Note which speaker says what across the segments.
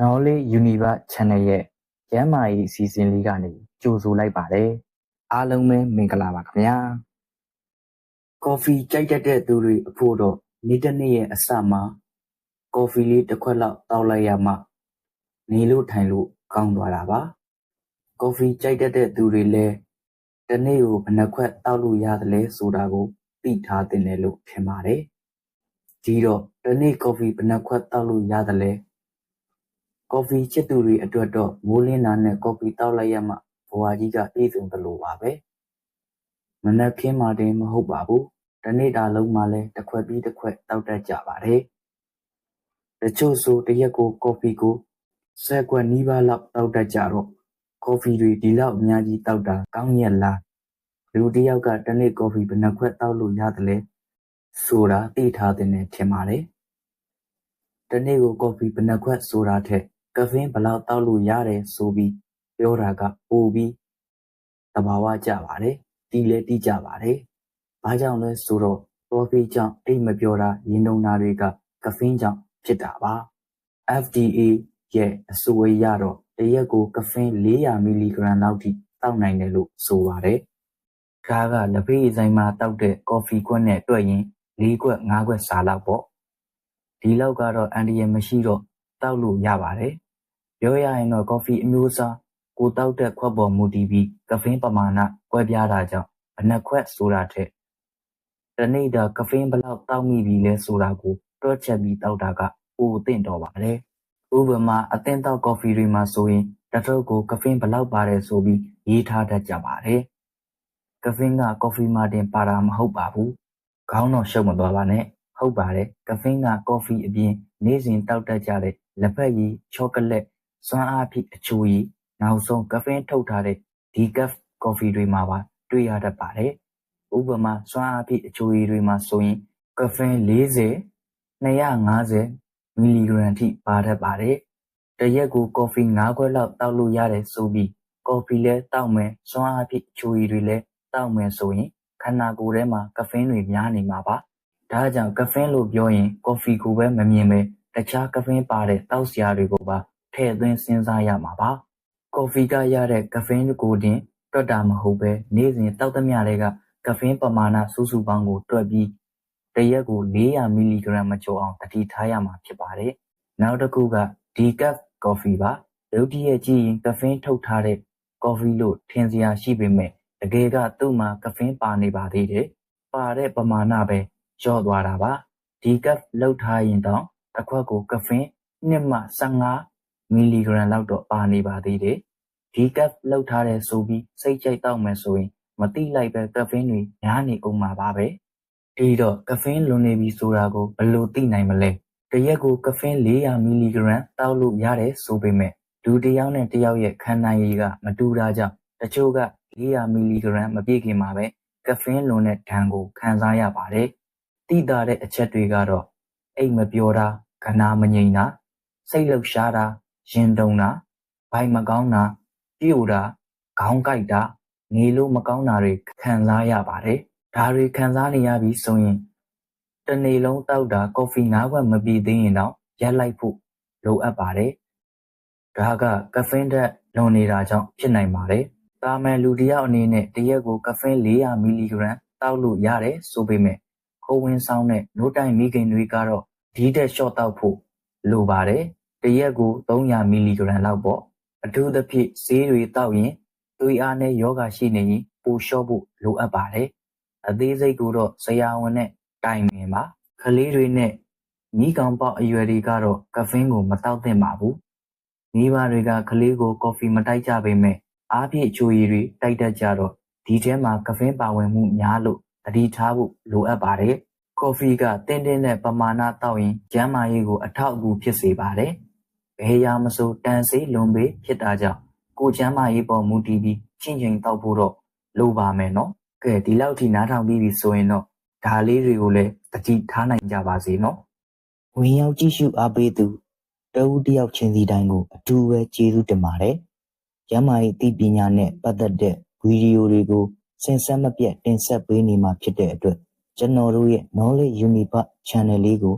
Speaker 1: နော်လေး Universe Channel ရဲ့ကျန်းမာရေးအစီအစဉ်လေးကနေကြိုဆိုလိုက်ပါတယ်။အားလုံးပဲမင်္ဂလာပါခင်ဗျာ။
Speaker 2: ကော်ဖီကြိုက်တတ်တဲ့သူတွေအဖို့တော့နေ့တစ်နေ့ရဲ့အစမှာကော်ဖီလေးတစ်ခွက်လောက်တောက်လိုက်ရမှနေလို့ထိုင်လို့ကောင်းသွားတာပါ။ကော်ဖီကြိုက်တတ်တဲ့သူတွေလည်းတစ်နေ့ကိုဘယ်နှစ်ခွက်တောက်လို့ရသလဲဆိုတာကိုသိထားသင့်တယ်လို့ထင်ပါတယ်။ဒီတော့တစ်နေ့ကော်ဖီဘယ်နှစ်ခွက်တောက်လို့ရသလဲ။ ကော်ဖီချစ်သူတွေအတွက်တော့ မိုးလင်းတာနဲ့ ကော်ဖီတောက်လိုက်ရမှ ဘဝကြီးက ပြည့်စုံသလိုပါပဲ။မနက်ခင်းမှတင် မဟုတ်ပါဘူး။တစ်နေ့တာလုံးမှာလည်း တစ်ခွက်ပြီးတစ်ခွက်တောက်တတ်ကြပါတယ်။တချို့ဆို တစ်ရက်ကို ကော်ဖီကို ဆယ်ခွက်နီးပါးလောက်တောက်တတ်ကြတော့ ကော်ဖီတွေ ဒီလောက်အများကြီးတောက်တာ ကောင်းရဲ့လား။လူတစ်ယောက်က တစ်နေ့ ကော်ဖီ ဘယ်နှစ်ခွက်တောက်လို့ရသလဲဆိုတာ သိထားသင့်တယ် ထင်ပါတယ်။တစ်နေ့ကို ကော်ဖီ ဘယ်နှစ်ခွက်ဆိုတာထက် ကဖင်းဘယ်လောက်တောက်လို့ရတယ်ဆိုပြီးပြောတာကပိုပြီးသဘာဝကျပါတယ်။သိလည်းသိကြပါတယ်။ဘာကြောင့်လဲဆိုတော့ကော်ဖီကြောင့်အိပ်မပျော်တာ၊ရင်တုန်တာတွေကကဖင်းကြောင့်ဖြစ်တာပါ။ FDA ရဲ့အဆိုအရတော့တစ်ရက်ကိုကဖင်း၄၀၀မီလီဂရမ်လောက်ထိသောက်နိုင်တယ်လို့ဆိုပါတယ်။ဒါကလက်ဖက်ရည်ဆိုင်မှာသောက်တဲ့ကော်ဖီခွက်နဲ့တွက်ရင်၄ခွက်၅ခွက်စာလောက်ပေါ့။ဒီလောက်ကတော့အန္တရာယ်မရှိတော့သောက်လို့ရပါတယ်။ ပြောရရင်တော့ ကော်ဖီအမျိုးအစား၊ကိုယ်သောက်တဲ့ခွက်ပေါ်မူတည်ပြီး ကဖင်းပမာဏ ကွဲပြားတာကြောင့် ဘယ်နှစ်ခွက်ဆိုတာထက် တစ်နေ့တာ ကဖင်းဘယ်လောက် သောက်မိပြီလဲဆိုတာကို တွက်ချက်ပြီးသောက်တာက ပိုသင့်တော်ပါတယ်။ဥပမာ အသင့်သောက် ကော်ဖီတွေမှာဆိုရင် တစ်ထုပ်ကို ကဖင်းဘယ်လောက်ပါတယ်ဆိုပြီး ရေးထားတတ်ကြပါတယ်။ကဖင်းက ကော်ဖီမှာတင်ပါတာမဟုတ်ပါဘူး။ခေါင်းတော့ ရှုပ်မသွားပါနဲ့။ဟုတ်ပါတယ် ကဖင်းက ကော်ဖီအပြင် နေ့စဉ်သောက်တတ်ကြတဲ့ လက်ဖက်ရည်၊ချောကလက်၊ စွမ်းအားဖြည့်အချိုရည်၊နောက်ဆုံးကဖင်းထုတ်ထားတဲ့ Decaf ကော်ဖီတွေမှာပါတွေ့ရတတ်ပါတယ်။ဥပမာစွမ်းအားဖြည့်အချိုရည်တွေမှာဆိုရင်ကဖင်း၄၀၊၂၅၀မီလီဂရမ်ထိပါတတ်ပါတယ်။တစ်ရက်ကိုကော်ဖီ၅ခွက်လောက်သောက်လို့ရတယ်ဆိုပြီးကော်ဖီလည်းသောက်မယ်၊စွမ်းအားဖြည့်အချိုရည်တွေလည်းသောက်မယ်ဆိုရင်ခန္ဓာကိုယ်ထဲမှာကဖင်းတွေများနေမှာပါ။ဒါကြောင့်ကဖင်းလို့ပြောရင်ကော်ဖီကိုပဲမမြင်ဘဲတခြားကဖင်းပါတဲ့သောက်စရာတွေကိုပါ ထည့်သွင်းစဉ်းစားရမှာပါ။ကော်ဖီကရတဲ့ကဖင်းကိုတင်တွက်တာမဟုတ်ဘဲနေ့စဉ်သောက်သမျှထဲကကဖင်းပမာဏစုစုပေါင်းကိုတွက်ပြီးတစ်ရက်ကို၄၀၀မီလီဂရမ်မကျော်အောင်သတိထားရမှာဖြစ်ပါတယ်။နောက်တစ်ခုက Decaf ကော်ဖီပါ။ရုတ်တရက်ကြည့်ရင်ကဖင်းထုတ်ထားတဲ့ကော်ဖီလို့ထင်စရာရှိပေမယ့်တကယ်ကသူ့မှာကဖင်းပါနေပါသေးတယ်။ပါတဲ့ပမာဏပဲလျော့သွားတာပါ။ Decaf လုပ်ထားရင်တောင်တစ်ခွက်ကိုကဖင်း၂မှ၁၅ မီလီဂရမ်လောက်တော့ပါနေပါသေးတယ်။ Decaf လုပ်ထားတယ်ဆိုပြီးစိတ်ကြိုက်သောက်မယ်ဆိုရင် မသိလိုက်ဘဲကဖင်းတွေများနေဦးမှာပါပဲ။ဒီတော့ကဖင်းလွန်နေပြီဆိုတာကိုဘယ်လိုသိနိုင်မလဲ။တစ်ရက်ကိုကဖင်း၄၀၀မီလီဂရမ်သောက်လို့ရတယ်ဆိုပေမယ့်လူတစ်ယောက်နဲ့တစ်ယောက်ရဲ့ခံနိုင်ရည်ကမတူတာကြောင့်တချို့က၄၀၀မီလီဂရမ်မပြည့်ခင်မှာပဲကဖင်းလွန်တဲ့ဒဏ်ကိုခံစားရပါတယ်။သိသာတဲ့အချက်တွေကတော့အိပ်မပျော်တာ၊ဂနာမငြိမ်တာ၊စိတ်လှုပ်ရှားတာ၊ ရင်တုန်တာ၊ဗိုက်မကောင်းတာ၊ပျို့တာ၊ခေါင်းကိုက်တာ၊နေလို့မကောင်းတာတွေခံစားရပါတယ်။ဒါတွေခံစားနေရပြီဆိုရင်တစ်နေ့လုံးသောက်တာကော်ဖီ၅ခွက်မပြည့်သေးရင်တောင်ရပ်လိုက်ဖို့လိုအပ်ပါတယ်။ဒါကကဖင်းဓာတ်လွန်နေတာကြောင့်ဖြစ်နိုင်ပါတယ်။သာမန်လူတစ်ယောက်အနေနဲ့တစ်ရက်ကိုကဖင်း၄၀၀မီလီဂရမ်သောက်လို့ရတယ်ဆိုပေမယ့်ကိုယ်ဝန်ဆောင်တဲ့နို့တိုက်မိခင်တွေကတော့ဒီထက်လျှော့သောက်ဖို့လိုပါတယ်။ တစ်ရက်ကို၃၀၀မီလီဂရမ်လောက်ပေါ့။အထူးသဖြင့်ဆေးတွေသောက်ရင်သွေးအားနည်းရောဂါရှိနေရင်ပိုလျှော့ဖို့လိုအပ်ပါတယ်။အသေးစိတ်ကိုတော့ဆရာဝန်နဲ့တိုင်ပင်ပါ။ကလေးတွေနဲ့မီးကောင်ပေါက်အရွယ်တွေကတော့ကဖင်းကိုမသောက်သင့်ပါဘူး။မိဘတွေကကလေးကိုကော်ဖီမတိုက်ကြပေမယ့်အားဖြည့်အချိုရည်တွေတိုက်တတ်ကြတော့ဒီထဲမှာကဖင်းပါဝင်မှုများလို့သတိထားဖို့လိုအပ်ပါတယ်။ကော်ဖီကသင့်တင့်တဲ့ပမာဏသောက်ရင်ကျန်းမာရေးကိုအထောက်အကူဖြစ်စေပါတယ်။ ဘယ်အရာမဆိုတန်ဆေးလွန်ပေဖြစ်တာကြောင့်ကိုယ်ကျန်းမာရေးပေါ်မူတည်ပြီးချင့်ချိန်သောက်ဖို့တော့လိုပါမယ်နော်။ကဲဒီလောက်ထိနားထောင်ပြီးပြီဆိုရင်တော့ဒါလေးတွေကိုလည်းသတိထားနိုင်ကြပါစေနော်။
Speaker 1: ဝင်ရောက်ကြည့်ရှုအားပေးသူတစ်ဦးတစ်ယောက်ချင်းစီတိုင်းကိုအထူးပဲကျေးဇူးတင်ပါတယ်။ကျန်းမာရေးအသိပညာနဲ့ပတ်သက်တဲ့ဗီဒီယိုတွေကိုစဉ်ဆက်မပြတ်တင်ဆက်ပေးနေမှာဖြစ်တဲ့အတွက်ကျွန်တော်တို့ရဲ့ Knowledge Universe Channel လေးကို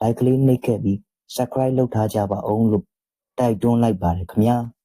Speaker 1: Like ကလေးနှိပ်ခဲ့ပြီး Subscribe လုပ်ထားကြပါဦးလို့တိုက်တွန်းလိုက်ပါတယ်ခင်ဗျာ။